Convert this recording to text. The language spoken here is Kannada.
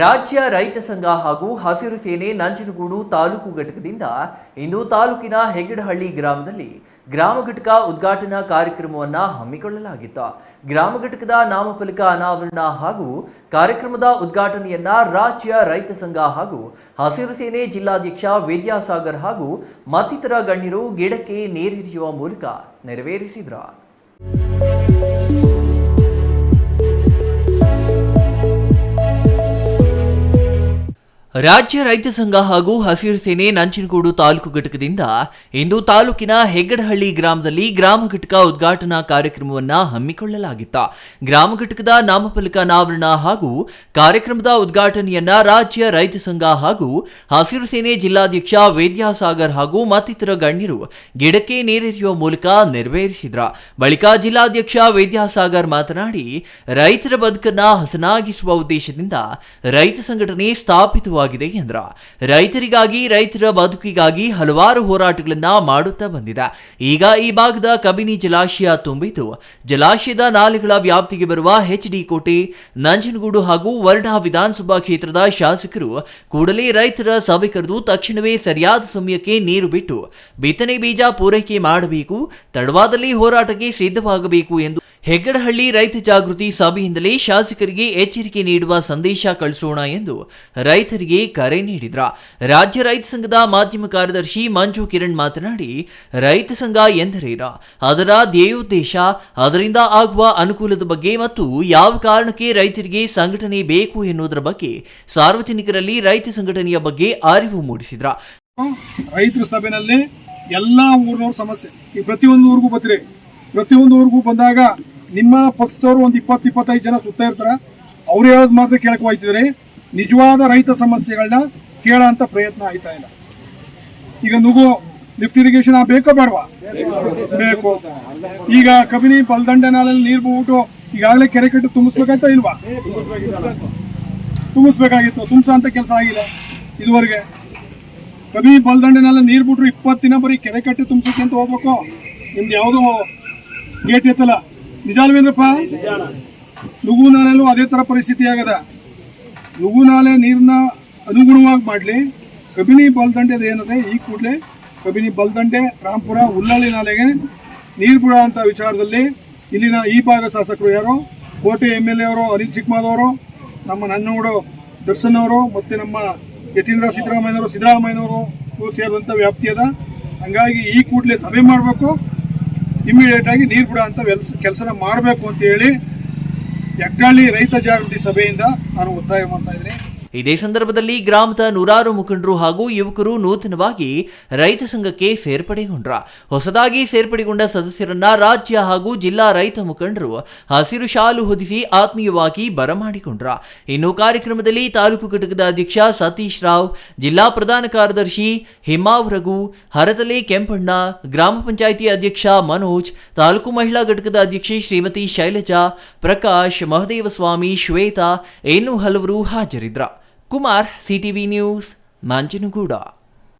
ರಾಜ್ಯ ರೈತ ಸಂಘ ಹಾಗೂ ಹಸಿರು ಸೇನೆ ನಂಜನಗೂಡು ತಾಲೂಕು ಘಟಕದಿಂದ ಇಂದು ತಾಲೂಕಿನ ಹೆಗ್ಗಡಹಳ್ಳಿ ಗ್ರಾಮದಲ್ಲಿ ಗ್ರಾಮ ಘಟಕ ಉದ್ಘಾಟನಾ ಕಾರ್ಯಕ್ರಮವನ್ನ ಹಮ್ಮಿಕೊಳ್ಳಲಾಗಿತ್ತು. ಗ್ರಾಮ ಘಟಕದ ನಾಮಫಲಕ ಅನಾವರಣ ಹಾಗೂ ಕಾರ್ಯಕ್ರಮದ ಉದ್ಘಾಟನೆಯನ್ನ ರಾಜ್ಯ ರೈತ ಸಂಘ ಹಾಗೂ ಹಸಿರು ಸೇನೆ ಜಿಲ್ಲಾಧ್ಯಕ್ಷ ವಿದ್ಯಾಸಾಗರ್ ಹಾಗೂ ಮತ್ತಿತರ ಗಣ್ಯರು ಗಿಡಕ್ಕೆ ನೀರಿರಿಯುವ ಮೂಲಕ ನೆರವೇರಿಸಿದ್ರು. ರಾಜ್ಯ ರೈತ ಸಂಘ ಹಾಗೂ ಹಸಿರು ಸೇನೆ ನಂಜನಗೂಡು ತಾಲೂಕು ಘಟಕದಿಂದ ಇಂದು ತಾಲೂಕಿನ ಹೆಗ್ಗಡಹಳ್ಳಿ ಗ್ರಾಮದಲ್ಲಿ ಗ್ರಾಮ ಘಟಕ ಉದ್ಘಾಟನಾ ಕಾರ್ಯಕ್ರಮವನ್ನ ಹಮ್ಮಿಕೊಳ್ಳಲಾಗಿತ್ತು. ಗ್ರಾಮ ಘಟಕದ ನಾಮಫಲಕ ಅನಾವರಣ ಹಾಗೂ ಕಾರ್ಯಕ್ರಮದ ಉದ್ಘಾಟನೆಯನ್ನ ರಾಜ್ಯ ರೈತ ಸಂಘ ಹಾಗೂ ಹಸಿರು ಸೇನೆ ಜಿಲ್ಲಾಧ್ಯಕ್ಷ ವೇದ್ಯಾಸಾಗರ್ ಹಾಗೂ ಮತ್ತಿತರ ಗಣ್ಯರು ಗಿಡಕ್ಕೆ ನೀರೆರೆಯುವ ಮೂಲಕ ನೆರವೇರಿಸಿದ್ರ. ಬಳಿಕ ಜಿಲ್ಲಾಧ್ಯಕ್ಷ ವೇದ್ಯಾಸಾಗರ್ ಮಾತನಾಡಿ, ರೈತರ ಬದುಕನ್ನ ಹಸನಾಗಿಸುವ ಉದ್ದೇಶದಿಂದ ರೈತ ಸಂಘಟನೆ ಸ್ಥಾಪಿತವಾಗಿದೆ. ಎಂದ್ರ. ರೈತರಿಗಾಗಿ, ರೈತರ ಬದುಕಿಗಾಗಿ ಹಲವಾರು ಹೋರಾಟಗಳನ್ನ ಮಾಡುತ್ತಾ ಬಂದಿದೆ. ಈಗ ಈ ಭಾಗದ ಕಬಿನಿ ಜಲಾಶಯ ತುಂಬಿದ್ದು, ಜಲಾಶಯದ ನಾಲೆಗಳ ವ್ಯಾಪ್ತಿಗೆ ಬರುವ ಎಚ್ ಡಿ ಕೋಟೆ, ನಂಜನಗೂಡು ಹಾಗೂ ವರ್ಣಾ ವಿಧಾನಸಭಾ ಕ್ಷೇತ್ರದ ಶಾಸಕರು ಕೂಡಲೇ ರೈತರ ಸಭೆ ಕರೆದು ತಕ್ಷಣವೇ ಸರಿಯಾದ ಸಮಯಕ್ಕೆ ನೀರು ಬಿಟ್ಟು, ಬಿತ್ತನೆ ಬೀಜ ಪೂರೈಕೆ ಮಾಡಬೇಕು, ತಡವಾದಲ್ಲಿ ಹೋರಾಟಕ್ಕೆ ಸಿದ್ಧವಾಗಬೇಕು ಎಂದು ಹೆಗ್ಗಡಹಳ್ಳಿ ರೈತ ಜಾಗೃತಿ ಸಭೆಯಿಂದಲೇ ಶಾಸಕರಿಗೆ ಎಚ್ಚರಿಕೆ ನೀಡುವ ಸಂದೇಶ ಕಳಿಸೋಣ ಎಂದು ರೈತರಿಗೆ ಕರೆ ನೀಡಿದ್ರ. ರಾಜ್ಯ ರೈತ ಸಂಘದ ಮಾಧ್ಯಮ ಕಾರ್ಯದರ್ಶಿ ಮಂಜು ಕಿರಣ್ ಮಾತನಾಡಿ, ರೈತ ಸಂಘ ಎಂದರೇನ ಅದರ ಧ್ಯೇಯೋದ್ದೇಶ, ಅದರಿಂದ ಆಗುವ ಅನುಕೂಲದ ಬಗ್ಗೆ ಮತ್ತು ಯಾವ ಕಾರಣಕ್ಕೆ ರೈತರಿಗೆ ಸಂಘಟನೆ ಬೇಕು ಎನ್ನುವುದರ ಬಗ್ಗೆ ಸಾರ್ವಜನಿಕರಲ್ಲಿ ರೈತ ಸಂಘಟನೆಯ ಬಗ್ಗೆ ಅರಿವು ಮೂಡಿಸಿದ್ರ. ರೈತರ ಸಭೆಯಲ್ಲಿ ಎಲ್ಲ ಊರಿನವ್ರ ಸಮಸ್ಯೆ, ಈ ಪ್ರತಿಯೊಂದು ಊರಿಗೂ ಬರ್ತೀರಿ ಪ್ರತಿಯೊಂದು ಊರಿಗೂ ಬಂದಾಗ ನಿಮ್ಮ ಪಕ್ಷದವರು ಒಂದು ಇಪ್ಪತ್ತು ಇಪ್ಪತ್ತೈದು ಜನ ಸುತ್ತ ಇರ್ತಾರೆ, ಅವ್ರು ಹೇಳೋದು ಮಾತ್ರ ಕೇಳಕ್ ಹೋಯ್ತಿದ್ರಿ, ನಿಜವಾದ ರೈತ ಸಮಸ್ಯೆಗಳನ್ನ ಕೇಳೋಂಥ ಪ್ರಯತ್ನ ಆಯ್ತಾ ಇಲ್ಲ. ಈಗ ನುಗು ಲಿಫ್ಟ್ ಇರಿಗೇಷನ್ ಆ ಬೇಕೋ ಬೇಡವಾ? ಬೇಕು. ಈಗ ಕಬಿನಿ ಬಲ್ದಂಡೆ ನಾಲಲ್ಲಿ ನೀರು ಬಿಟ್ಬಿಟ್ಟು ಈಗಾಗಲೇ ಕೆರೆ ಕಟ್ಟು ತುಂಬಿಸ್ಬೇಕಂತ ಇಲ್ವಾ? ತುಂಬಿಸ್ಬೇಕಾಗಿತ್ತು. ತುಂಬಿಸೋ ಅಂತ ಕೆಲಸ ಆಗಿಲ್ಲ ಇದುವರೆಗೆ. ಕಬಿ ಬಲ್ದಂಡೆನಲ್ಲಿ ನೀರು ಬಿಟ್ರು ಇಪ್ಪತ್ತು ದಿನ ಬರೀ ಕೆರೆ ಕಟ್ಟು ಅಂತ ಹೋಗ್ಬೇಕು. ನಿಮ್ದು ಯಾವುದು ಗೇಟ್ ಎತ್ತಲ್ಲ? ನಿಜ ಅಲ್ವೇನ್ರಪ್ಪ ನುಗು ನಾಲೆಲ್ಲೂ ಅದೇ ಥರ ಪರಿಸ್ಥಿತಿ ಆಗದ. ನುಗು ನಾಲೆ ನೀರನ್ನ ಅನುಗುಣವಾಗಿ ಮಾಡಲಿ. ಕಬಿನಿ ಬಲ್ದಂಡೆದು ಏನಿದೆ? ಈ ಕೂಡಲೇ ಕಬಿನಿ ಬಲ್ದಂಡೆ, ರಾಮ್ಪುರ ಉಲ್ಲಳ್ಳಿ ನಾಲೆಗೆ ನೀರು ಬಿಡೋ ಅಂತ ವಿಚಾರದಲ್ಲಿ ಇಲ್ಲಿನ ಈ ಭಾಗ ಶಾಸಕರು ಯಾರು? ಕೋಟೆ ಎಂ ಎಲ್ ಎ ಅವರು, ಅನಿಲ್ ಚಿಕ್ಕಮಾದವರು ನಮ್ಮ ನನ್ನೋಡು ದರ್ಶನ್ ಅವರು, ಮತ್ತು ನಮ್ಮ ಯತೀಂದ್ರ ಸಿದ್ದರಾಮಯ್ಯನವರು ಸಿದ್ದರಾಮಯ್ಯನವರು ಸೇರಿದಂಥ ವ್ಯಾಪ್ತಿ ಅದ. ಹಂಗಾಗಿ ಈ ಕೂಡಲೇ ಸಭೆ ಮಾಡಬೇಕು. ಇಮಿಡಿಯೇಟ್ ಆಗಿ ನೀರು ಬಿಡೋ ಅಂತ ಕೆಲಸನ ಮಾಡಬೇಕು ಅಂತ ಹೇಳಿ, ಯಗ್ಗಾಳಿ ರೈತ ಜಾಗೃತಿ ಸಭೆಯಿಂದ ನಾನು ಒತ್ತಾಯ ಮಾಡ್ತಾ ಇದ್ದೀನಿ. ಇದೇ ಸಂದರ್ಭದಲ್ಲಿ ಗ್ರಾಮದ ನೂರಾರು ಮುಖಂಡರು ಹಾಗೂ ಯುವಕರು ನೂತನವಾಗಿ ರೈತ ಸಂಘಕ್ಕೆ ಸೇರ್ಪಡೆಗೊಂಡ್ರ. ಹೊಸದಾಗಿ ಸೇರ್ಪಡೆಗೊಂಡ ಸದಸ್ಯರನ್ನ ರಾಜ್ಯ ಹಾಗೂ ಜಿಲ್ಲಾ ರೈತ ಮುಖಂಡರು ಹಸಿರು ಶಾಲು ಹೊದಿಸಿ ಆತ್ಮೀಯವಾಗಿ ಬರಮಾಡಿಕೊಂಡ್ರ. ಇನ್ನು ಕಾರ್ಯಕ್ರಮದಲ್ಲಿ ತಾಲೂಕು ಘಟಕದ ಅಧ್ಯಕ್ಷ ಸತೀಶ್ ರಾವ್, ಜಿಲ್ಲಾ ಪ್ರಧಾನ ಕಾರ್ಯದರ್ಶಿ ಹಿಮಾವ್ ಹರತಲೆ ಕೆಂಪಣ್ಣ, ಗ್ರಾಮ ಪಂಚಾಯಿತಿ ಅಧ್ಯಕ್ಷ ಮನೋಜ್, ತಾಲೂಕು ಮಹಿಳಾ ಘಟಕದ ಅಧ್ಯಕ್ಷೆ ಶ್ರೀಮತಿ ಶೈಲಜಾ, ಪ್ರಕಾಶ್ ಮಹದೇವಸ್ವಾಮಿ ಶ್ವೇತಾ, ಇನ್ನೂ ಹಲವರು ಹಾಜರಿದ್ರ. Kumar C T news Manchanaguda